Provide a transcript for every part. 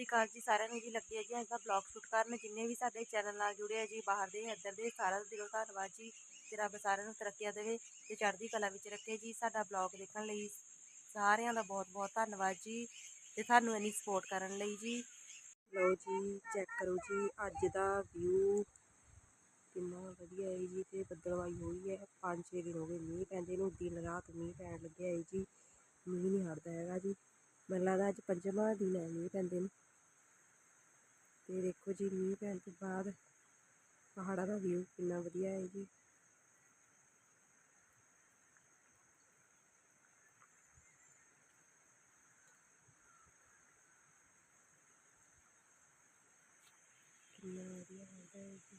ਸ੍ਰੀ ਅਕਾਲ ਜੀ, ਸਾਰਿਆਂ ਨੂੰ ਜੀ ਲੱਗੇ ਜੀ, ਅੱਜ ਦਾ ਬਲੌਗ ਸ਼ੂਟ ਕਰਨ। ਜਿੰਨੇ ਵੀ ਸਾਡੇ ਚੈਨਲ ਨਾਲ ਜੁੜੇ ਆ ਜੀ, ਬਾਹਰ ਦੇ, ਇੱਧਰ ਦੇ, ਸਾਰਿਆਂ ਦਾ ਦਿਲੋਂ ਧੰਨਵਾਦ ਜੀ। ਤੇ ਰੱਬ ਸਾਰਿਆਂ ਨੂੰ ਤਰੱਕੀਆਂ ਦੇਵੇ ਤੇ ਚੜ੍ਹਦੀ ਕਲਾ ਵਿੱਚ ਰੱਖੇ ਜੀ। ਸਾਡਾ ਬਲੌਗ ਦੇਖਣ ਲਈ ਸਾਰਿਆਂ ਦਾ ਬਹੁਤ ਬਹੁਤ ਧੰਨਵਾਦ ਜੀ ਤੇ ਸਾਨੂੰ ਇੰਨੀ ਸਪੋਰਟ ਕਰਨ ਲਈ ਜੀ। ਲਓ ਜੀ ਚੈੱਕ ਕਰੋ ਜੀ, ਅੱਜ ਦਾ ਵਿਊ ਕਿੰਨਾ ਵਧੀਆ ਹੈ ਜੀ, ਤੇ ਬੱਦਲਵਾਈ ਹੋਈ ਹੈ। ਪੰਜ ਛੇ ਦਿਨ ਹੋ ਗਏ ਮੀਂਹ ਪੈਂਦੇ ਨੂੰ, ਦਿਨ ਰਾਤ ਮੀਂਹ ਪੈਣ ਲੱਗਿਆ ਹੈ ਜੀ। ਮੀਂਹ ਨਹੀਂ ਹਟਦਾ ਹੈਗਾ ਜੀ। ਮੈਨੂੰ ਲੱਗਦਾ ਅੱਜ ਪੰਜਵਾਂ ਦਿਨ ਹੈ ਮੀਂਹ ਪੈਂਦੇ ਨੂੰ। ਤੇ ਦੇਖੋ ਜੀ, ਮੀਂਹ ਪੈਣ ਤੋਂ ਬਾਅਦ ਪਹਾੜਾਂ ਦਾ ਵਿਊ ਕਿੰਨਾ ਵਧੀਆ ਹੈ ਜੀ। ਕਿੰਨਾ ਵਧੀਆ ਲੱਗਦਾ ਹੈ ਜੀ।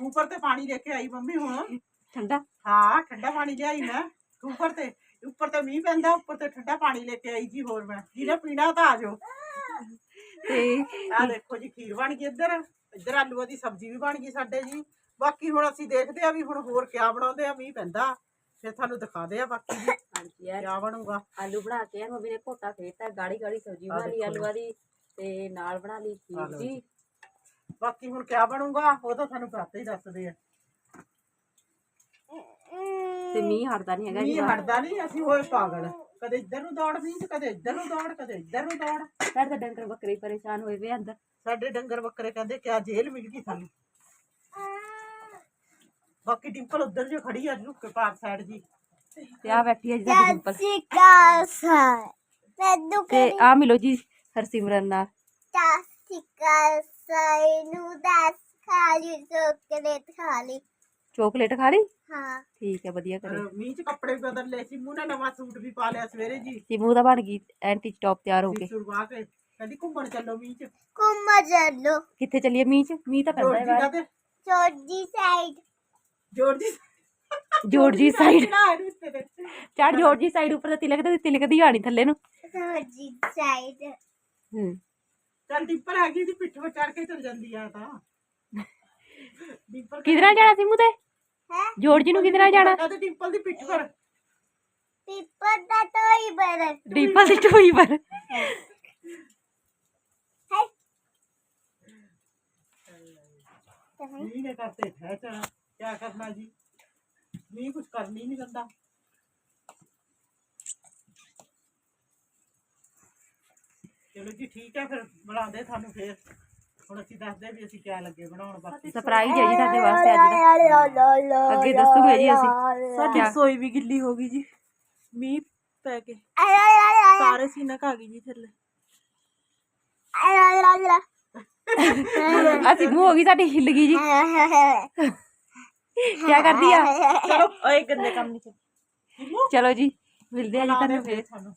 ਕੂਪਰ ਤੇ ਪਾਣੀ ਲੈ ਕੇ ਆਈ ਮੰਮੀ ਹੁਣ। ਠੰਡਾ? ਹਾਂ ਠੰਡਾ ਪਾਣੀ ਲਿਆਈ ਮੈਂ ਕੂਪਰ ਤੇ। ਉੱਪਰ ਤੇ ਮੀਂਹ ਪੈਂਦਾ ਉੱਪਰ ਤੇ ਠੰਡਾ ਪਾਣੀ ਲੈ ਕੇ ਆਈ ਜੀ ਹੋਰ ਮੈਂ। ਜਿਹਨੇ ਪੀਣਾ ਤਾਂ ਆ ਤੇ ਆ ਦੇਖੋ ਜੀ ਖੀਰ ਬਣ ਗਈ ਇੱਧਰ। ਇੱਧਰ ਆਲੂਆਂ ਦੀ ਸਬਜ਼ੀ ਵੀ ਬਣ ਗਈ ਸਾਡੇ ਜੀ। ਬਾਕੀ ਹੁਣ ਅਸੀਂ ਦੇਖਦੇ ਆ ਵੀ ਹੁਣ ਹੋਰ ਕਿਆ ਬਣਾਉਂਦੇ ਆ ਮੀਂਹ ਪੈਂਦਾ। ਫਿਰ ਤੁਹਾਨੂੰ ਦਿਖਾਦੇ ਆ ਬਾਕੀ ਜੀ। ਹਾਂਜੀ ਯਾਰ। ਬਣੂਗਾ। ਆਲੂ ਬਣਾ ਕੇ ਆ ਮੰਮੀ ਘੋਟਾ ਫੇਰਤਾ ਗਾੜੀ ਗਾੜੀ ਸਬਜ਼ੀ ਬਣਾ ਲਈ ਆਲੂਆਂ ਦੀ ਤੇ ਨਾਲ ਬਣਾ ਲਈ ਖੀਰ ਜੀ। ਬਾਕੀ ਹੁਣ ਕਿਆ ਬਣੂਗਾ? ਉਹ ਤਾਂ ਤੁਹਾਨੂੰ ਪਹਿਲਾਂ ਹੀ ਦੱਸਦੇ ਆ। ਤੇ ਮੀਂਹ ਹਟਦਾ ਨਹੀਂ ਹੈਗਾ ਜੀ ਮੀਂਹ ਹਟਦਾ ਨਹੀਂ ਅਸੀਂ ਹੋਏ ਪਾਗਲ। ਕਦੇ ਇੱਧਰ ਨੂੰ ਦੌੜ ਮੀਂਹ 'ਚ ਕਦੇ ਇੱਧਰ ਨੂੰ ਦੌੜ ਕਦੇ ਇੱਧਰ ਨੂੰ ਦੌੜ। ਸਾਡੇ ਤਾਂ ਡੰਗਰ ਬੱਕਰੇ ਹੀ ਪਰੇਸ਼ਾਨ ਹੋਏ ਵੇ ਅੰਦਰ। ਸਾਡੇ ਡੰਗਰ ਬੱਕਰੇ ਕਹਿੰਦੇ ਕਿਆ ਜੇਲ੍ਹ ਮਿਲ ਗਈ ਸਾਨੂੰ। ਬਾਕੀ ਡਿੰਪਲ ਉੱਧਰ ਜੋ ਖੜੀ ਆ ਲੁੱਕ ਕੇ ਪਾਰ ਸਾਈਡ ਜੀ। ਤੇ ਆ ਬੈਠੀ ਹੈ ਜੀ ਸਾਡੀ ਸਿੰਪਲ ਸਿਕਾ ਸਾ ਮੈਨੂੰ ਤੇ ਆ ਮਿਲੋ ਜੀ ਹਰਸਿਮਰਨ ਨਾਲ। ਸਿਕਾ ਸਾਈ ਨੂੰ ਦੱਸ ਖਾਲੀ ਚੋਕਲੇਟ ਖਾਲੀ ਚੋਕਲੇਟ ਖਾ ਲਈ? ਹਾਂ। ਠੀਕ ਹੈ ਵਧੀਆ ਕਰੇ। ਮੀਂਹ 'ਚ ਕੱਪੜੇ ਵੀ ਬਦਲ ਲਏ ਸੀ ਮੂੰਹ ਨੇ ਨਵਾਂ ਸੂਟ ਵੀ ਪਾ ਲਿਆ ਸਵੇਰੇ ਜੀ। ਸਿਮੂ ਦਾ ਬਣ ਗਈ ਐਂਟੀ ਟੌਪ ਤਿਆਰ ਹੋ ਕੇ। ਸੁਰਵਾ ਕੇ ਕਹਿੰਦੀ ਘੁੰਮਣ ਚੱਲੋ ਮੀਂਹ 'ਚ। ਕੁਮਾ ਜਲੋ ਕਿੱਥੇ ਚੱਲੀਏ ਮੀਂਹ ਚ? ਮੀਂਹ ਤਾਂ ਪੈਂਦਾ ਹੈਗਾ ਦਾ ਤੇ? ਸਾਈਡ। ਜੋੜ ਜੀ ਜੋਰਜੀ ਸਾਈਡ ਚੜ ਜੋਰਜੀ ਸਾਈਡ ਉੱਪਰ ਤਾਂ ਤਿਲਕ ਤੇ ਤਿਲਕ ਦੀ ਆਣੀ ਥੱਲੇ ਨੂੰ। ਸਾਈਡ। ਹੂੰ। ਚੱਲ ਡਿੰਪਲ ਹੈਗੀ ਦੀ ਪਿੱਠ 'ਤੇ ਚੜ ਕੇ ਚਲ ਜਾਂਦੀ ਆ ਤਾਂ। ਡਿੰਪਲ ਕਿਧਰ ਜਾਣਾ ਸਿਮੂ ਤੇ? ਹੈ? ਜੋਰਜੀ ਨੂੰ ਕਿਧਰ ਜਾਣਾ? ਕਹਿੰਦੇ ਡਿੰਪਲ ਦੀ ਪਿੱਠ ਪਰ ਪੀਪਰ ਦਾ ਤੋਈ ਬਰ ਡੀਪਲ ਦੀ ਟੋਈ ਪਰ। ਹੈ? ਮੀਂਹ ਨੇ ਕਰਤੇ ਹੈ ਚਣਾ ਕਿਆ ਕਰਨਾ ਜੀ? ਮੀਂਹ ਕੁਝ ਕਰ ਨਹੀਂ ਦਿੰਦਾ। ਚਲੋ ਜੀ ਠੀਕ ਹੈ ਫਿਰ ਬਣਾਉਂਦੇ ਤੁਹਾਨੂੰ ਫੇਰ। ਹੁਣ ਅਸੀਂ ਦੱਸਦੇ ਵੀ ਅਸੀਂ ਕਿਆ ਲੱਗੇ ਬਣਾਉਣ ਬਾਕੀ ਸਰਪ੍ਰਾਈਜ਼ ਹੈ ਜੀ ਸਾਡੇ ਵਾਸਤੇ ਅੱਜ ਦਾ। ਅੱਗੇ ਦੱਸੂਗੇ ਜੀ ਅਸੀਂ। ਸਾਡੀ ਕਿਆ? ਰਸੋਈ ਵੀ ਗਿੱਲੀ ਹੋ ਗਈ ਜੀ। ਮੀਂਹ ਪੈ ਕੇ। ਸਾਰੇ ਸੀਨਕ ਆ ਗਈ ਜੀ ਥੱਲੇ। ਆ ਸਿਮੂ ਹੋ ਗਈ ਸਾਡੀ ਹਿੱਲ ਗਈ ਜੀ। ਕੀ ਕਰਦੀ ਆ? ਚਲੋ ਓਏ ਗੰਦੇ ਕੰਮ ਨਹੀਂ ਕਰ। ਚਲੋ ਜੀ ਮਿਲਦੇ ਆ ਜੀ ਤੁਹਾਨੂੰ ਫੇਰ ਫੇਰ। ਤੁਹਾਨੂੰ।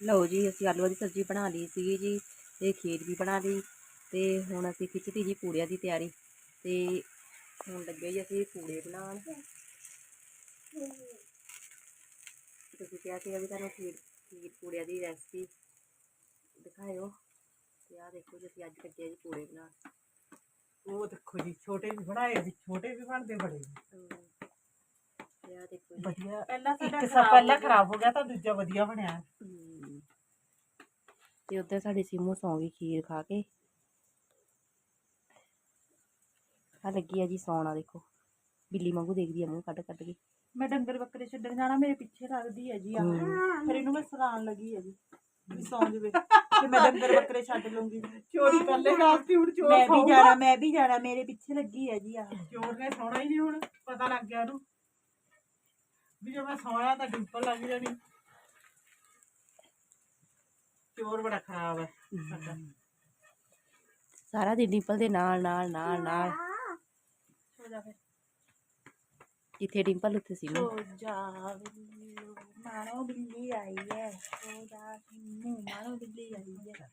ਲਓ ਜੀ ਅਸੀਂ ਆਲੂਆਂ ਦੀ ਸਬਜ਼ੀ ਬਣਾ ਲਈ ਸੀਗੀ ਜੀ ਤੇ ਖੀਰ ਵੀ ਬਣਾ ਲਈ ਤੇ ਹੁਣ ਅਸੀਂ ਖਿੱਚਤੀ ਜੀ ਪੂੜਿਆਂ ਦੀ ਤਿਆਰੀ ਤੇ ਹੁਣ ਲੱਗੇ ਜੀ ਅਸੀਂ ਪੂੜੇ ਬਣਾਉਣ। ਤੁਸੀਂ ਕਿਹਾ ਸੀਗਾ ਵੀ ਤੁਹਾਨੂੰ ਖੀਰ ਖੀਰ ਪੂੜਿਆਂ ਦੀ ਰੈਸਪੀ ਦਿਖਾਇਓ ਤੇ ਆ ਦੇਖੋ ਜੀ ਅਸੀਂ ਅੱਜ ਲੱਗੇ ਆ ਜੀ ਪੂੜੇ ਬਣਾਉਣ। ਉਹ ਦੇਖੋ ਜੀ ਛੋਟੇ ਵੀ ਬਣਾਏ ਵੀ ਛੋਟੇ ਵੀ ਬਣਦੇ ਬੜੇ। ਤੇ ਆ ਦੇਖੋ ਜੀ। ਵਧੀਆ। ਪਹਿਲਾਂ ਸਾਡਾ ਇੱਕ ਸਾ ਪਹਿਲਾਂ ਖਰਾਬ ਹੋ ਗਿਆ ਤਾਂ ਦੂਜਾ ਵਧੀਆ ਬਣਿਆ। ਤੇ ਉੱਧਰ ਸਾਡੀ ਸਿਮੂ ਸੌਂ ਗਈ ਖੀਰ ਖਾ ਕੇ। ਆ ਲੱਗੀ ਆ ਜੀ ਸੌਣਾ ਦੇਖੋ। ਬਿੱਲੀ ਵਾਂਗੂ ਦੇਖਦੀ ਆ ਮੂੰਹ ਕੱਢ ਕੱਢ ਕੇ। ਮੈਂ ਡੰਗਰ ਬੱਕਰੇ ਛੱਡਣ ਜਾਣਾ ਮੇਰੇ ਪਿੱਛੇ ਲੱਗਦੀ ਹੈ ਜੀ ਆ। ਫਿਰ ਇਹਨੂੰ ਮੈਂ ਸਰਾਣ ਲੱਗੀ ਹੈ ਜੀ ਵੀ ਸੌਂ ਜਵੇ। ਤੇ ਮੈਂ ਡੰਗਰ ਬੱਕਰੇ ਛੱਡ ਲੂੰਗੀ ਚੋਰੀ ਪਹਿਲੇ ਰਾਤ ਹੁਣ ਚੋਰ ਮੈਂ ਵੀ। ਜਾਣਾ ਮੈਂ ਵੀ ਜਾਣਾ ਮੇਰੇ ਪਿੱਛੇ ਲੱਗੀ ਹੈ ਜੀ ਆ। ਚੋਰ ਨੇ ਸੌਣਾ ਹੀ ਨਹੀਂ ਹੁਣ ਪਤਾ ਲੱਗ ਗਿਆ ਉਹਨੂੰ। ਵੀ ਜੇ ਮੈਂ ਸੋਇਆ ਤਾਂ ਡਿੰਪਲ ਲੱਗ ਜਾਣੀ। ਚੋਰ ਬੜਾ ਖਰਾਬ ਹੈ। ਸਾਡਾ ਸਾਰਾ ਦਿਨ ਡਿੰਪਲ ਦੇ ਨਾਲ ਨਾਲ ਨਾਲ ਨਾਲ। ਸੋ ਜਾ ਫਿਰ। ਜਿੱਥੇ ਡਿੰਪਲ ਉੱਥੇ ਸੀ ਜਾ ਬਿੱਲੂ। ਮਾਣੋ ਬਿੱਲੀ ਆਈ ਹੈ। ਸੋ ਜਾ ਸਿੰਮੂ ਮਾਣੋ ਬਿੱਲੀ ਆਈ ਹੈ।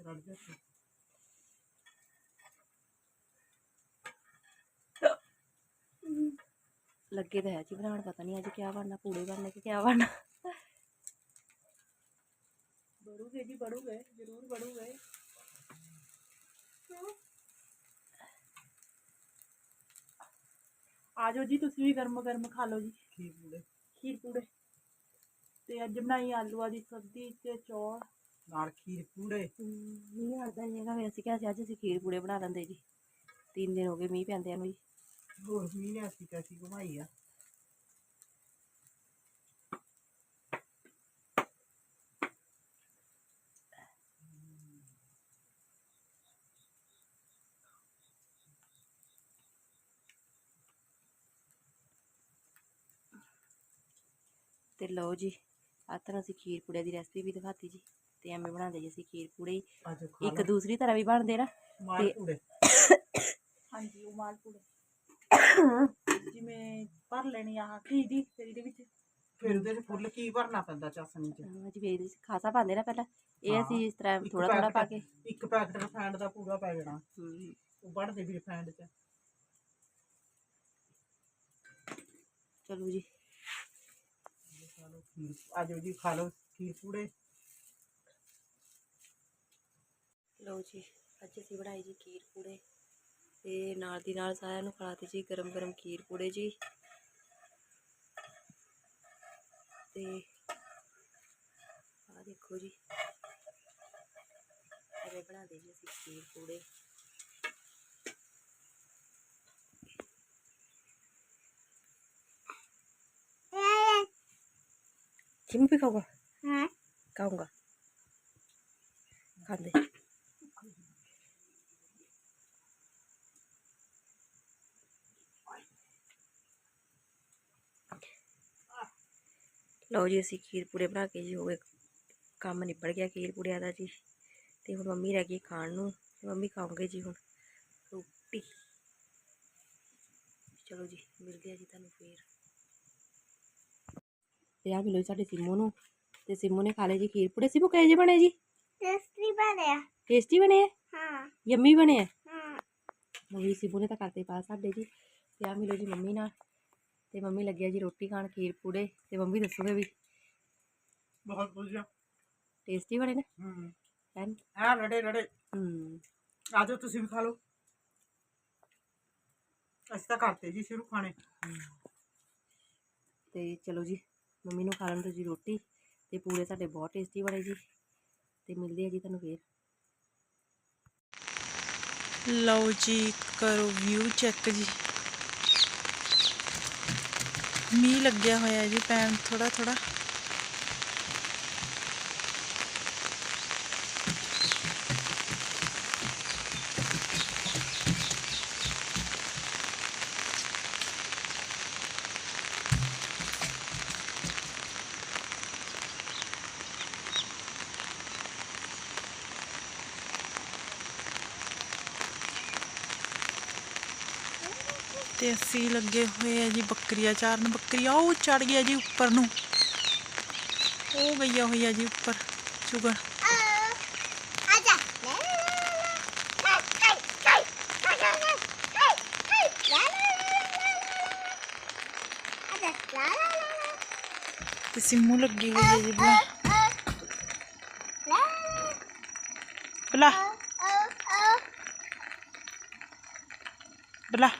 ਰੜ। ਲੱਗੇ ਤਾਂ ਹੈ ਜੀ ਬਣਾਉਣ ਪਤਾ ਨਹੀਂ ਅੱਜ ਕਿਆ ਬਣਨਾ ਪੂੜੇ ਬਣਨੇ ਕਿ ਕਿਆ ਬਣਨਾ। ਬੜੂਗੇ ਜੀ ਬੜੂਗੇ ਜ਼ਰੂਰ ਬੜੂਗੇ ਆ ਜਾਓ ਜੀ ਤੁਸੀਂ ਵੀ ਗਰਮ ਗਰਮ ਖਾ ਲਓ ਜੀ। ਖੀਰ ਪੂੜੇ। ਖੀਰ ਪੂੜੇ। ਤੇ ਅੱਜ ਬਣਾਈ ਆਲੂਆਂ ਦੀ ਸਬਜ਼ੀ ਤੇ ਚੌਲ। ਨਾਲ ਖੀਰ ਪੂੜੇ। ਮੀਂਹ ਆਉਂਦਾ ਨਹੀਂ ਹੈਗਾ ਫਿਰ ਅਸੀਂ ਕਿਹਾ ਸੀ ਅੱਜ ਅਸੀਂ ਖੀਰ ਪੂੜੇ ਬਣਾ ਲੈਂਦੇ ਜੀ। ਤਿੰਨ ਦਿਨ ਹੋ ਗਏ ਮੀਂਹ ਪੈਂਦਿਆਂ ਨੂੰ ਜੀ। ਹੋਰ ਵੀ ਨੇ ਅਸੀਂ ਕੈਸੀ ਘੁਮਾਈ ਆ। ਤੇ ਲਓ ਜੀ ਤਰ੍ਹਾਂ ਅਸੀਂ ਖੀਰ ਪੂੜੇ ਦੀ ਰੈਸਪੀ ਵੀ ਦਿਖਾਤੀ ਜੀ। ਤੇ ਐਵੇਂ ਬਣਾਉਂਦੇ ਜੀ ਅਸੀਂ ਖੀਰ ਪੂੜੇ। ਹੀ। ਇੱਕ ਦੂਸਰੀ ਤਰ੍ਹਾਂ ਵੀ ਬਣਦੇ ਨਾ ਮਾਲ ਤੇ- ਪੂੜੇ। ਹਾਂਜੀ ਉਹ ਮਾਲ ਪੂੜੇ। ਜਿਵੇਂ ਭਰ ਲੈਣੀ ਆਹ ਘੀ ਦੀ ਫਿਰ ਇਹਦੇ ਵਿੱਚ ਫਿਰ ਉਹਦੇ 'ਚ ਫੁੱਲ ਕੀ ਭਰਨਾ ਪੈਂਦਾ ਚਾਸਣੀ 'ਚ? ਜਿਵੇਂ ਇਹਦੇ 'ਚ ਖਾਸਾ ਪਾਉਂਦੇ ਨਾ ਪਹਿਲਾਂ। ਇਹ ਹਾਂ, ਅਸੀਂ ਇਸ ਤਰ੍ਹਾਂ ਥੋੜਾ ਥੋੜਾ ਪਾ ਕੇ। ਇੱਕ ਪੈਕਟ ਰਿਫਾਈਂਡ ਦਾ ਪੂਰਾ ਪੈ ਜਾਣਾ। ਉਹ ਬਣਦੇ ਵੀ ਰਿਫਾਈਂਡ 'ਚ। ਚਲੋ ਜੀ। ਆ ਜਾਓ ਜੀ ਖਾ ਲਓ ਖੀਰ ਪੂੜੇ। ਲਓ ਜੀ ਅੱਜ ਅਸੀਂ ਬਣਾਈ ਜੀ ਖੀਰ ਪੂੜੇ ਤੇ ਨਾਲ ਦੀ ਨਾਲ ਸਾਰਿਆਂ ਨੂੰ ਖਿਲਾਤੇ ਜੀ ਗਰਮ ਗਰਮ ਖੀਰ ਪੂੜੇ ਜੀ। ਤੇ ਆ ਦੇਖੋ ਜੀ ਐਵੇਂ ਬਣਾਦੇ ਜੀ ਅਸੀਂ ਖੀਰ ਪੂੜੇ। ਜਿਮ ਵੀ ਖਾਊਗਾ? हाँ ਖਾਊਂਗਾ। ਖਾਂਦੇ। ਲਓ ਜੀ ਅਸੀਂ ਖੀਰ ਪੂੜੇ ਬਣਾ ਕੇ ਜੀ ਹੋ ਗਏ ਕੰਮ ਨਿਬੜ ਗਿਆ ਖੀਰ ਪੂੜਿਆਂ ਦਾ ਜੀ। ਤੇ ਹੁਣ ਮੰਮੀ ਰਹਿ ਗਈ ਖਾਣ ਨੂੰ ਮੰਮੀ ਖਾਉਂਗੇ ਜੀ ਹੁਣ ਰੋਟੀ। ਚਲੋ ਜੀ ਮਿਲਦੇ ਆ ਜੀ ਤੁਹਾਨੂੰ ਫੇਰ। ਤੇ ਆ ਮਿਲੋ ਸਾਡੇ ਸਿਮੂ ਨੂੰ ਤੇ ਸਿਮੂ ਨੇ ਖਾ ਲਏ ਜੀ ਖੀਰ ਪੂੜੇ। ਸਿਮੂ ਕਹੇ ਜੇ ਬਣੇ ਜੀ? ਟੇਸਟੀ ਬਣਿਆ ਟੇਸਟੀ ਬਣੇ ਹਾਂ। ਯੰਮੀ ਬਣੇ ਹਾਂ। ਮੰਮੀ ਸਿਮੂ ਨੇ ਤਾਂ ਕਰਤੇ ਪਾ ਸਾਡੇ ਜੀ। ਤੇ ਆ ਮਿਲੋ ਜੀ ਮੰਮੀ ਨਾਲ। ਤੇ ਮੰਮੀ ਲੱਗਿਆ ਜੀ ਰੋਟੀ ਖਾਣ ਖੀਰ ਪੂੜੇ ਤੇ ਮੰਮੀ ਦੱਸੋਗੇ ਵੀ। ਬਹੁਤ ਵਧੀਆ ਟੇਸਟੀ ਬਣੇ ਨਾ? ਹੂੰ। ਐਨ ਆ ਰੜੇ ਰੜੇ ਹੂੰ। ਆ ਜਾਓ ਤੁਸੀਂ ਵੀ ਖਾ ਲਓ। ਅਸੀਂ ਤਾਂ ਕਰਤੇ ਜੀ ਸ਼ੁਰੂ ਖਾਣੇ। ਤੇ ਚਲੋ ਜੀ ਮੰਮੀ ਨੂੰ ਖਾ ਲੈਣ ਦਿਓ ਜੀ ਰੋਟੀ ਤੇ ਪੂੜੇ ਸਾਡੇ ਬਹੁਤ ਟੇਸਟੀ ਬਣੇ ਜੀ ਤੇ ਮਿਲਦੇ ਆ ਜੀ ਤੁਹਾਨੂੰ ਫੇਰ। ਲਓ ਜੀ ਕਰੋ ਵਿਊ ਚੈੱਕ ਜੀ। ਮੀਂਹ ਲੱਗਿਆ ਹੋਇਆ ਜੀ ਪੈਣ ਥੋੜਾ ਥੋੜਾ ਤੇ ਅਸੀਂ ਲੱਗੇ ਹੋਏ ਆ ਜੀ ਬੱਕਰੀਆਂ ਚਾਰਨ। ਬੱਕਰੀਆਂ, ਉਹ ਚੜ ਗਿਆ ਜੀ ਉੱਪਰ ਨੂੰ। ਉਹ ਗਈਆ ਹੋਈ ਆ ਜੀ ਉੱਪਰ, ਚੁਗਣ। ਸਿੰਮੂ ਲੱਗੀ ਹੋਈ ਹੈ ਜੀ ਬਲਾ। ਬਲਾ। ਬਲਾ।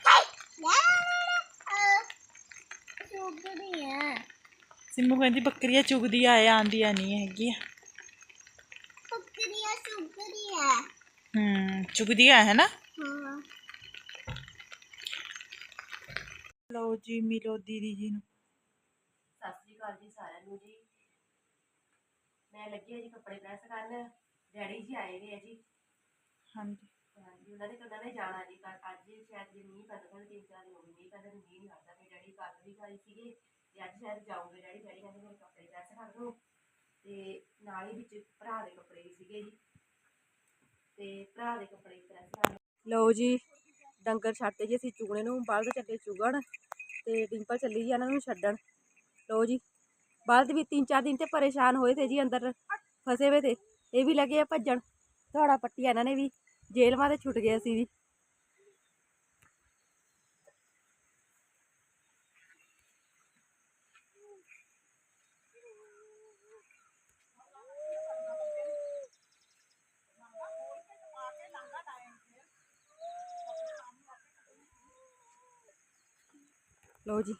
Kai ਸੁਗੜੀਆਂ ਸਿੰਮੂ ਕਹਿੰਦੀ ਬੱਕਰੀਆਂ ਚੁਗਦੀ ਆਏ ਆਂਦੀਆਂ ਨਹੀਂ ਹੈਗੀਆਂ। ਬੱਕਰੀਆਂ ਸੁਗੜੀਆਂ ਹੂੰ, ਚੁਗਦੀਆਂ ਹੈ ਨਾ? ਹਾਂ ਲਓ ਜੀ, ਮਿਲੋ ਦੀਦੀ ਜੀ ਨੂੰ। ਸਤਿ ਸ੍ਰੀ ਅਕਾਲ ਜੀ ਸਾਰਿਆਂ ਨੂੰ ਜੀ। ਮੈਂ ਲੱਗੀ ਹਾਂ ਜੀ ਕੱਪੜੇ ਪ੍ਰੈਸ ਕਰਨ। ਡੈਡੀ ਜੀ ਆਏ ਹੋਏ ਆ ਜੀ। ਹਾਂਜੀ। ਹਾਂਜੀ ਉਹਨਾਂ ਨੇ ਕਦਾਂ ਨੇ ਜਾਣਾ ਜੀ। ਕੱਲ੍ਹ ਅੱਜ ਸ਼ਾਇਦ ਜੇ ਮੀਂਹ ਪੈਂਦਾ ਤਾਂ ਤਿੰਨ ਚਾਰ ਦਿਨ ਹੋ ਗਏ ਮੀਂਹ ਪੈਂਦਾ ਨੂੰ ਮੀਂਹ ਨਹੀਂ ਆਉਂਦਾ ਫਿਰ ਡੈਡੀ ਕੱਲ ਵੀ ਗਏ ਸੀਗੇ ਤੇ ਅੱਜ ਸ਼ਾਇਦ ਜਾਊਂਗੇ। ਡੈਡੀ ਡੈਡੀ ਕਹਿੰਦੇ ਮੇਰੇ ਕੱਪੜੇ ਪ੍ਰੈਸ ਕਰ ਦਿਓ ਤੇ ਨਾਲ ਹੀ ਵਿੱਚ ਭਰਾ ਦੇ ਕੱਪੜੇ ਵੀ ਸੀਗੇ ਜੀ। ਤੇ ਭਰਾ ਦੇ ਕੱਪੜੇ ਪ੍ਰੈਸ ਕਰ ਲਓ ਜੀ ਡੰਗਰ ਛੱਡਤੇ ਜੀ ਅਸੀਂ ਚੁਗਣੇ ਨੂੰ ਬਲਦ ਚੱਲੇ ਚੁਗਣ ਤੇ ਡਿੰਪਲ ਚੱਲੀ ਜੀ ਇਹਨਾਂ ਨੂੰ ਛੱਡਣ। ਲਓ ਜੀ। ਬਲਦ ਵੀ ਤਿੰਨ ਚਾਰ ਦਿਨ ਤੇ ਪਰੇਸ਼ਾਨ ਹੋਏ ਤੇ ਜੀ ਅੰਦਰ ਫਸੇ ਹੋਏ ਤੇ ਇਹ ਵੀ ਲੱਗੇ ਆ ਭੱਜਣ ਥੋੜਾ ਪੱਟੀਆਂ ਇਹਨਾਂ ਨੇ ਵੀ ਜੇਲ੍ਹਾਂ ਦੇ ਛੁੱਟ ਗਏ ਅਸੀਂ ਵੀ ਲਓ ਜੀ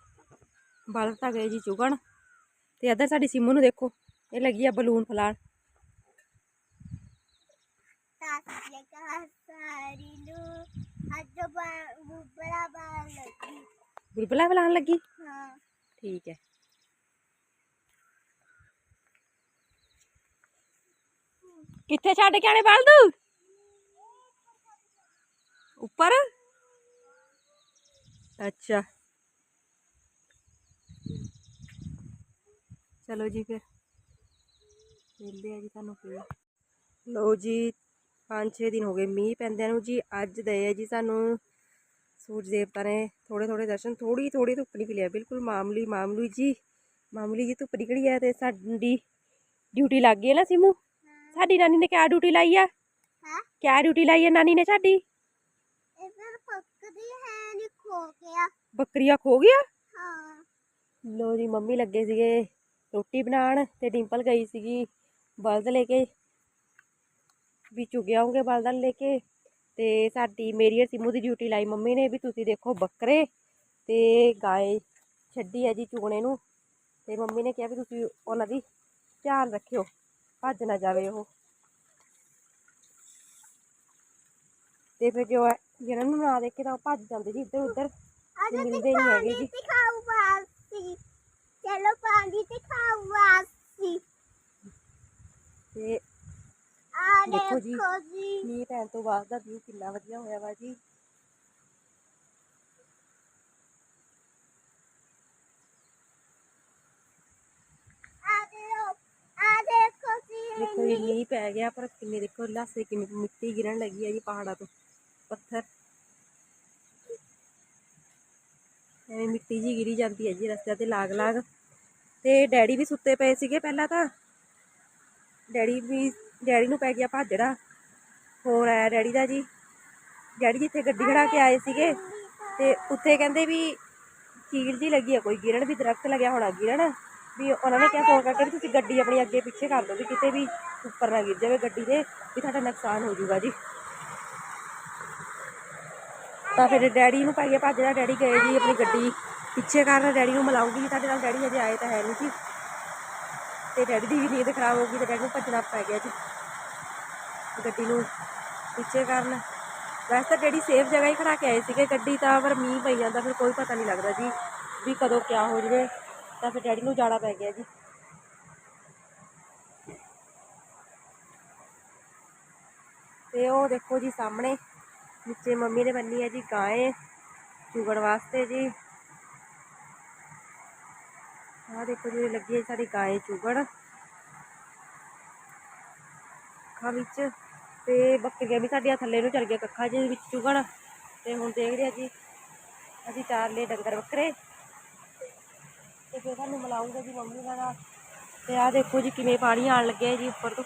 ਬਲਦ ਤਾਂ ਗਏ ਜੀ ਚੁਗਣ ਤੇ ਇੱਧਰ ਸਾਡੀ ਸਿੰਮੂ ਨੂੰ ਦੇਖੋ ਇਹ ਲੱਗੀ ਆ ਬਲੂਨ ਫਲਾਣ ਤਾਸਿਆ ਸਾਰੀ ਨੂੰ ਅੱਜ ਬੜਾ ਬੜਾ ਲੱਗੀ ਬੁਲਬੁਲਾ ਫਲਾਣ ਲੱਗੀ ਹਾਂ ਠੀਕ ਹੈ ਕਿੱਥੇ ਛੱਡ ਕੇ ਆਣੇ ਬਲਦੂ ਉੱਪਰ ਅੱਛਾ ਚਲੋ ਜੀ ਫਿਰ ਮਿਲਦੇ ਆ ਜੀ ਤੁਹਾਨੂੰ ਫਿਰ। ਲੋ ਜੀ 5-6 ਦਿਨ ਹੋ ਗਏ ਮੀਂਹ ਪੈਂਦਿਆਂ ਨੂੰ ਜੀ ਅੱਜ ਦਏ ਆ ਜੀ ਸਾਨੂੰ ਸੂਰਜ ਦੇਵਤਾ ਨੇ ਥੋੜੇ ਥੋੜੇ ਦਰਸ਼ਨ ਥੋੜੀ ਥੋੜੀ ਧੁੱਪ ਨਿਕਲੀ ਆ ਬਿਲਕੁਲ ਮਾਮੂਲੀ ਮਾਮੂਲੀ ਜੀ ਮਾਮੂਲੀ ਜੀ ਧੁੱਪ ਨਿਕਲੀ ਆ ਤੇ ਸਾਡੀ ਡਿਊਟੀ ਲੱਗ ਗਈ ਹੈ ਨਾ ਸਿਮੂ? ਸਾਡੀ ਨਾਨੀ ਨੇ ਕਿਆ ਡਿਊਟੀ ਲਾਈ ਆ? ਹਾਂ। ਕਿਆ ਡਿਊਟੀ ਲਾਈ ਆ ਨਾਨੀ ਨੇ ਸਾਡੀ? ਇਹ ਫਿਰ ਪੱਕਦੀ ਹੈ ਨਹੀਂ ਖੋ ਗਿਆ। ਬੱਕਰੀਆਂ ਖੋ ਗਿਆ? ਹਾਂ। ਲੋ ਜੀ ਮੰਮੀ ਲੱਗੇ ਸੀਗੇ। ਰੋਟੀ ਬਣਾਉਣ ਤੇ ਡਿੰਪਲ ਗਈ ਸੀਗੀ ਬਲਦ ਲੈ ਕੇ ਵੀ ਚੁਗੇ ਆਉਂਗੇ ਬਲਦਾਂ ਲੈ ਕੇ। ਤੇ ਸਾਡੀ ਮੇਰੀ ਔਰ ਸਿਮੂ ਦੀ ਡਿਊਟੀ ਲਾਈ ਮੰਮੀ ਨੇ ਵੀ ਤੁਸੀਂ ਦੇਖੋ ਬੱਕਰੇ ਤੇ ਗਾਏ ਛੱਡੀ ਹੈ ਜੀ ਚੁਗਣੇ ਨੂੰ। ਤੇ ਮੰਮੀ ਨੇ ਕਿਹਾ ਵੀ ਤੁਸੀਂ ਉਹਨਾਂ ਦੀ ਧਿਆਨ ਰੱਖਿਓ ਭੱਜ ਨਾ ਜਾਵੇ ਉਹ। ਤੇ ਫਿਰ ਜੋ ਹੈ ਜਿਹਨਾਂ ਨੂੰ ਨਾ ਦੇਖੇ ਤਾਂ ਉਹ ਭੱਜ ਜਾਂਦੇ ਜੀ ਇੱਧਰ ਉੱਧਰ ਮਿਲਦੇ ਨਹੀਂ ਹੈਗੇ ਜੀ। ਤੇ ਖਾਊਗਾ ਸੀ ਚਲੋ ਪਾਣੀ ਤੇ ਖਾਊਗਾ ਸੀ ਤੇ ਆ ਦੇਖੋ ਜੀ। ਦੇਖੋ ਜੀ ਮੀਂਹ ਪੈਣ ਤੋਂ ਬਾਅਦ ਦਾ ਵਿਊ ਕਿੰਨਾ ਵਧੀਆ ਹੋਇਆ ਵਾ ਜੀ ਆ ਦੇਖੋ ਆ ਦੇਖੋ ਜੀ ਦੇਖੋ ਜੀ ਮੀਂਹ ਪੈ ਗਿਆ ਪਰ ਕਿੰਨੇ ਦੇਖੋ ਲਾਸੇ ਕਿੰਨੀ ਮਿੱਟੀ ਗਿਰਨ ਲੱਗੀ ਹੈ ਜੀ ਪਹਾੜਾਂ ਤੋਂ ਪੱਥਰ ਐਵੇਂ ਮਿੱਟੀ ਜੀ ਗਿਰੀ ਜਾਂਦੀ ਹੈ ਜੀ ਰਸਤਿਆਂ ਤੇ ਲਾਗ ਲਾਗ ਤੇ ਡੈਡੀ ਵੀ ਸੁੱਤੇ ਪਏ ਸੀਗੇ ਪਹਿਲਾਂ ਤਾਂ। ਡੈਡੀ ਵੀ, ਡੈਡੀ ਨੂੰ ਪੈ ਗਿਆ ਭਾਜੜਾ। ਹੋਰ ਆਇਆ ਡੈਡੀ ਦਾ ਜੀ। ਡੈਡੀ ਜਿੱਥੇ ਗੱਡੀ ਖੜਾ ਕੇ ਆਏ ਸੀਗੇ ਤੇ ਉੱਥੇ ਕਹਿੰਦੇ ਵੀ ਚੀਲ ਜੀ ਲੱਗੀ ਆ, ਕੋਈ ਗਿਰਨ ਵੀ ਦਰਖਤ ਲੱਗਿਆ ਹੋਣਾ ਗਿਰਨ। ਵੀ ਉਹਨਾਂ ਨੇ ਕਿਹਾ ਫੋਨ ਕਰਕੇ ਵੀ ਤੁਸੀਂ ਗੱਡੀ ਆਪਣੀ ਅੱਗੇ ਪਿੱਛੇ ਕਰ ਦਿਓ ਵੀ ਕਿਤੇ ਵੀ ਉੱਪਰ ਨਾ ਗਿਰ ਜਾਵੇ ਗੱਡੀ ਦੇ, ਵੀ ਤੁਹਾਡਾ ਨੁਕਸਾਨ ਹੋ ਜਾਊਗਾ ਜੀ। ਤਾਂ ਫਿਰ ਡੈਡੀ ਨੂੰ ਪੈ ਗਿਆ ਭੱਜਦਾ ਡੈਡੀ ਗਏ ਜੀ ਆਪਣੀ ਗੱਡੀ। ਪਿੱਛੇ ਕਰਨ ਡੈਡੀ ਨੂੰ ਮਿਲਾਉਂਗੀ ਜੀ ਸਾਡੇ ਨਾਲ ਡੈਡੀ ਅਜੇ ਆਏ ਤਾਂ ਹੈ ਨਹੀਂ ਜੀ। ਤੇ ਡੈਡੀ ਦੀ ਵੀ ਨੀਂਦ ਖਰਾਬ ਹੋ ਗਈ ਤੇ ਡੈਡੀ ਨੂੰ ਭੱਜਣਾ ਪੈ ਗਿਆ ਜੀ। ਗੱਡੀ ਨੂੰ ਪਿੱਛੇ ਕਰਨ। ਵੈਸੇ ਤਾਂ ਡੈਡੀ ਸੇਫ ਜਗ੍ਹਾ ਹੀ ਖੜਾ ਕੇ ਆਏ ਸੀਗੇ, ਗੱਡੀ ਤਾਂ ਪਰ ਮੀਂਹ ਪਈ ਜਾਂਦਾ, ਫਿਰ ਕੋਈ ਪਤਾ ਨਹੀਂ ਲੱਗਦਾ ਜੀ ਵੀ ਕਦੋਂ ਕਿਆ ਹੋ ਜਵੇ, ਤਾਂ ਫਿਰ ਡੈਡੀ ਨੂੰ ਜਾਣਾ ਪੈ ਗਿਆ ਜੀ। ਤੇ ਉਹ ਦੇਖੋ ਜੀ ਸਾਹਮਣੇ, ਨੀਚੇ ਮੰਮੀ ਨੇ ਬੰਨੀ ਹੈ ਜੀ ਗਾਂ ਚੁਗਣ ਵਾਸਤੇ ਜੀ। ਆਹ ਦੇਖੋ ਜੀ ਲੱਗੀ ਹੈ ਸਾਡੀ ਗਾਏ ਚੁਗਣ। ਕੱਖਾਂ ਵਿੱਚ ਤੇ ਬੱਕਰੀਆਂ ਵੀ ਸਾਡੀਆਂ ਥੱਲੇ ਨੂੰ ਚਲ ਗਈਆਂ, ਕੱਖਾਂ ਦੇ ਵਿੱਚ ਚੁਗਣ। ਤੇ ਹੁਣ ਦੇਖਦੇ ਆ ਜੀ, ਅਸੀਂ ਚਾਰ ਲਏ ਡੰਗਰ ਬੱਕਰੇ ਤੇ ਫਿਰ ਤੁਹਾਨੂੰ ਮਿਲਾਉਂਗਾ ਜੀ ਮੰਮੀ ਨਾਲ ਤੇ ਆਹ ਦੇਖੋ ਜੀ ਕਿਵੇਂ ਪਾਣੀ ਆਣ ਲੱਗਿਆ ਜੀ ਉੱਪਰ ਤੋਂ।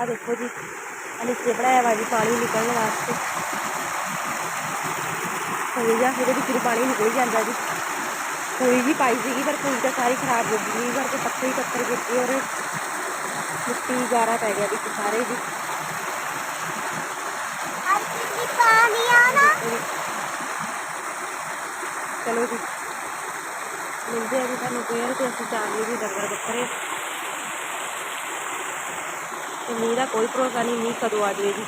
ਤੇ ਆਹ ਦੇਖੋ ਜੀ ਆਹ ਨੀਚੇ ਬਣਾਇਆ ਵਾ ਜੀ ਪਾਣੀ ਨਿਕਲਣ ਵਾਸਤੇ ਖੂਹ ਜਾਂ ਇਹਦੇ ਵਿੱਚ ਨੂੰ ਪਾਣੀ ਨਿਕਲ ਜਾਂਦਾ ਜੀ ਕੋਈ ਵੀ ਪਾਈ ਸੀਗੀ ਪਰ ਕੋਈ ਤਾਂ ਸਾਰੀ ਖਰਾਬ ਹੋ ਗਈ ਮੀਂਹ ਕਰਕੇ ਪੱਤੇ ਹੀ ਪੱਤਰ ਗਿਰਤੇ ਔਰ ਮਿੱਟੀ ਗਾਰਾ ਪੈ ਗਿਆ ਵਿੱਚ ਸਾਰੇ ਜੀ ਅੱਜ ਵੀ ਪਾਣੀ ਆਣਾ ਚਲੋ ਜੀ ਮਿਲਦੇ ਆ ਜੀ ਤੁਹਾਨੂੰ ਫੇਰ ਤੇ ਅਸੀਂ ਜਾਣਗੇ ਜੀ ਡੰਗਰ ਬੱਕਰੇ ਤੇ ਮੀਂਹ ਦਾ ਕੋਈ ਭਰੋਸਾ ਨਹੀਂ, ਮੀਂਹ ਕਦੋਂ ਆ ਜਾਵੇ ਜੀ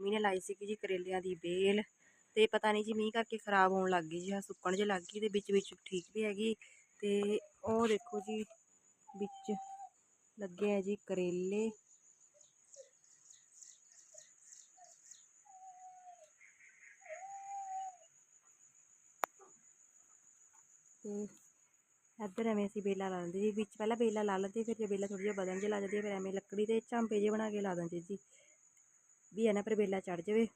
ਮੀਂਹ ਨੇ ਲਾਈ ਸੀ ਜੀ ਕਰੇਲਿਆਂ ਦੀ ਬੇਲ ਤੇ ਪਤਾ ਨਹੀਂ ਜੀ ਮੀਂਹ ਕਰਕੇ ਖਰਾਬ ਹੋਣ ਲੱਗ ਗਈ ਜੀ ਆ ਸੁੱਕਣ ਜੇ ਲੱਗ ਗਈ ਤੇ ਵਿੱਚ ਵਿੱਚ ਠੀਕ ਵੀ ਹੈਗੀ ਤੇ ਉਹ ਦੇਖੋ ਜੀ ਵਿੱਚ ਲੱਗੇ ਹੈ ਜੀ ਕਰੇਲੇ। ਤੇ ਇੱਧਰ ਐਵੇਂ ਅਸੀਂ ਬੇਲਾ ਲਾ ਲੈਂਦੇ ਜੀ, ਵਿੱਚ ਪਹਿਲਾਂ ਬੇਲਾ ਲਾ ਲੈਂਦੇ, ਫਿਰ ਜੇ ਬੇਲਾ ਥੋੜੀ ਜਿਹਾ ਵਧਣ ਜੇ ਲਾ ਜਾਂਦੀ ਫਿਰ ਐਵੇਂ ਲੱਕੜੀ ਦੇ ਝਾਂਪੇ ਜੇ ਬਣਾ ਕੇ ਲਾ ਦਿੰਦੇ ਜੀ। ਵੀ ਇਹਨਾਂ ਪਰ ਬੇਲਾ ਚੜ ਜਾਵੇ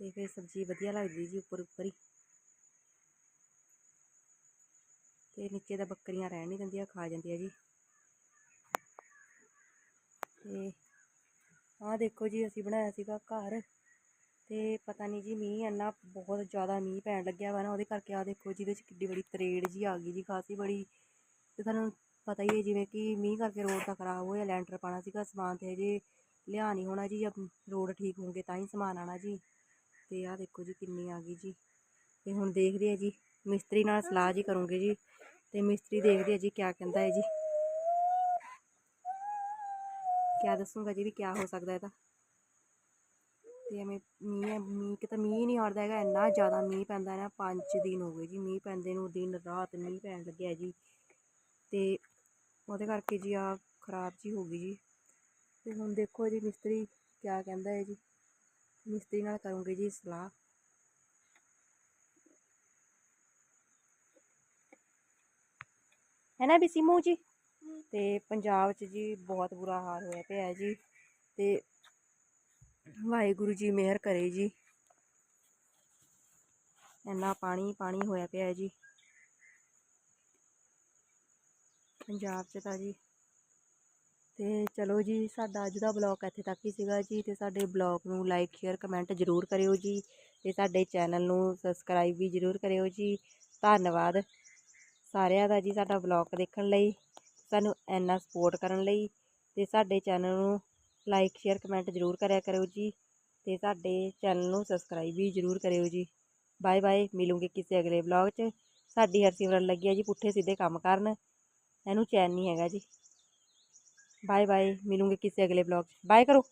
ਤੇ ਫਿਰ ਸਬਜ਼ੀ ਵਧੀਆ ਲੱਗਦੀ ਜੀ ਉੱਪਰ ਉੱਪਰ ਹੀ। ਤੇ ਨੀਚੇ ਤਾਂ ਬੱਕਰੀਆਂ ਰਹਿਣ ਨਹੀਂ ਦਿੰਦੀਆਂ, ਖਾ ਜਾਂਦੀਆਂ ਜੀ। ਤੇ ਆਹ ਦੇਖੋ ਜੀ, ਅਸੀਂ ਬਣਾਇਆ ਸੀਗਾ ਘਰ। ਤੇ ਪਤਾ ਨਹੀਂ ਜੀ ਮੀਂਹ ਇੰਨਾ ਬਹੁਤ ਜ਼ਿਆਦਾ ਮੀਂਹ ਪੈਣ ਲੱਗਿਆ ਵਾ ਨਾ, ਉਹਦੇ ਕਰਕੇ ਆ ਦੇਖੋ ਜਿਹਦੇ ਚ ਕਿੱਡੀ ਬੜੀ ਤਰੇੜ ਜੀ ਆ ਗਈ ਜੀ, ਖਾਸੀ ਬੜੀ। ਤੇ ਤੁਹਾਨੂੰ ਪਤਾ ਹੀ ਹੈ ਜਿਵੇਂ ਕਿ ਮੀਂਹ ਕਰਕੇ ਰੋਡ ਤਾਂ ਖਰਾਬ ਹੋਇਆ, ਲੈਂਟਰ ਪਾਣਾ ਸੀਗਾ, ਸਮਾਨ ਤੇ ਹਜੇ ਲਿਆ ਨਹੀਂ ਹੋਣਾ ਜੀ ਰੋਡ ਠੀਕ ਹੋਣਗੇ ਤਾਂ ਹੀ ਸਮਾਨ ਆਣਾ ਜੀ। ਤੇ ਆਹ ਦੇਖੋ ਜੀ ਕਿੰਨੀ ਆ ਗਈ ਜੀ। ਤੇ ਹੁਣ ਦੇਖਦੇ ਆ ਜੀ, ਮਿਸਤਰੀ ਨਾਲ ਸਲਾਹ ਜੀ ਕਰੂੰਗੇ ਜੀ, ਤੇ ਮਿਸਤਰੀ ਦੇਖਦੇ ਆ ਜੀ ਕਿਆ ਕਹਿੰਦਾ ਹੈ ਜੀ। ਕਿਆ ਦੱਸੂਗਾ ਜੀ ਵੀ ਕਿਆ ਹੋ ਸਕਦਾ ਇਹਦਾ। ਤੇ ਐਵੇਂ ਮੀਂਹ ਮੀਂਹ ਕਿ ਤਾਂ ਮੀਂਹ ਨਹੀਂ ਹਟਦਾ ਹੈਗਾ ਇੰਨਾ ਜ਼ਿਆਦਾ ਮੀਂਹ ਪੈਂਦਾ ਹੈ ਨਾ ਪੰਜ ਦਿਨ ਹੋ ਗਏ ਜੀ ਮੀਂਹ ਪੈਂਦੇ ਨੂੰ ਦਿਨ ਰਾਤ ਮੀਂਹ ਪੈਣ ਲੱਗਿਆ ਜੀ। ਤੇ ਉਹਦੇ ਕਰਕੇ ਜੀ ਆ ਖਰਾਬ ਜੀ ਹੋ ਗਈ ਜੀ। ਤੇ ਹੁਣ ਦੇਖੋ ਜੀ ਮਿਸਤਰੀ ਕਿਆ ਕਹਿੰਦਾ ਹੈ ਜੀ। ਮਿਸਤਰੀ ਨਾਲ ਕਰੂੰਗੇ ਜੀ ਸਲਾਹ। ਹੈ ਨਾ ਵੀ ਸਿਮੂ ਜੀ? ਤੇ ਪੰਜਾਬ 'ਚ ਜੀ ਬਹੁਤ ਬੁਰਾ ਹਾਲ ਹੋਇਆ ਪਿਆ ਜੀ। ਤੇ ਵਾਹਿਗੁਰੂ ਜੀ, ਮਿਹਰ ਕਰੇ ਜੀ। ਇੰਨਾ ਪਾਣੀ ਪਾਣੀ ਹੋਇਆ ਪਿਆ ਹੈ ਜੀ। ਪੰਜਾਬ 'ਚ ਤਾਂ ਜੀ। ਤੇ ਚਲੋ ਜੀ, ਸਾਡਾ ਅੱਜ ਦਾ ਬਲੌਗ ਇੱਥੇ ਤੱਕ ਹੀ ਸੀਗਾ ਜੀ। ਤੇ ਸਾਡੇ ਬਲੌਗ ਨੂੰ ਲਾਈਕ ਸ਼ੇਅਰ ਕਮੈਂਟ ਜ਼ਰੂਰ ਕਰਿਓ ਜੀ। ਤੇ ਸਾਡੇ ਚੈਨਲ ਨੂੰ ਸਬਸਕ੍ਰਾਈਬ ਵੀ ਜ਼ਰੂਰ ਕਰਿਓ ਜੀ। ਧੰਨਵਾਦ ਸਾਰਿਆਂ ਦਾ ਜੀ, ਸਾਡਾ ਬਲੌਗ ਦੇਖਣ ਲਈ। ਸਾਨੂੰ ਇੰਨਾ ਸਪੋਰਟ ਕਰਨ ਲਈ। ਤੇ ਸਾਡੇ ਚੈਨਲ ਨੂੰ ਲਾਈਕ ਸ਼ੇਅਰ ਕਮੈਂਟ ਜ਼ਰੂਰ ਕਰਿਆ ਕਰਿਓ ਜੀ ਤੇ ਸਾਡੇ ਚੈਨਲ ਨੂੰ ਸਬਸਕ੍ਰਾਈਬ ਵੀ ਜ਼ਰੂਰ ਕਰਿਓ ਜੀ। ਬਾਏ ਬਾਏ ਮਿਲੂੰਗੇ ਕਿਸੇ ਅਗਲੇ ਵਲੌਗ 'ਚ। ਸਾਡੀ ਹਰਸਿਮਰਨ ਲੱਗੀ ਹੈ ਜੀ ਪੁੱਠੇ ਸਿੱਧੇ ਕੰਮ ਕਰਨ। ਇਹਨੂੰ ਚੈਨ ਨਹੀਂ ਹੈਗਾ ਜੀ। ਬਾਏ ਬਾਏ ਮਿਲੂੰਗੇ ਕਿਸੇ ਅਗਲੇ ਵਲੌਗ 'ਚ। ਬਾਏ ਕਰੋ।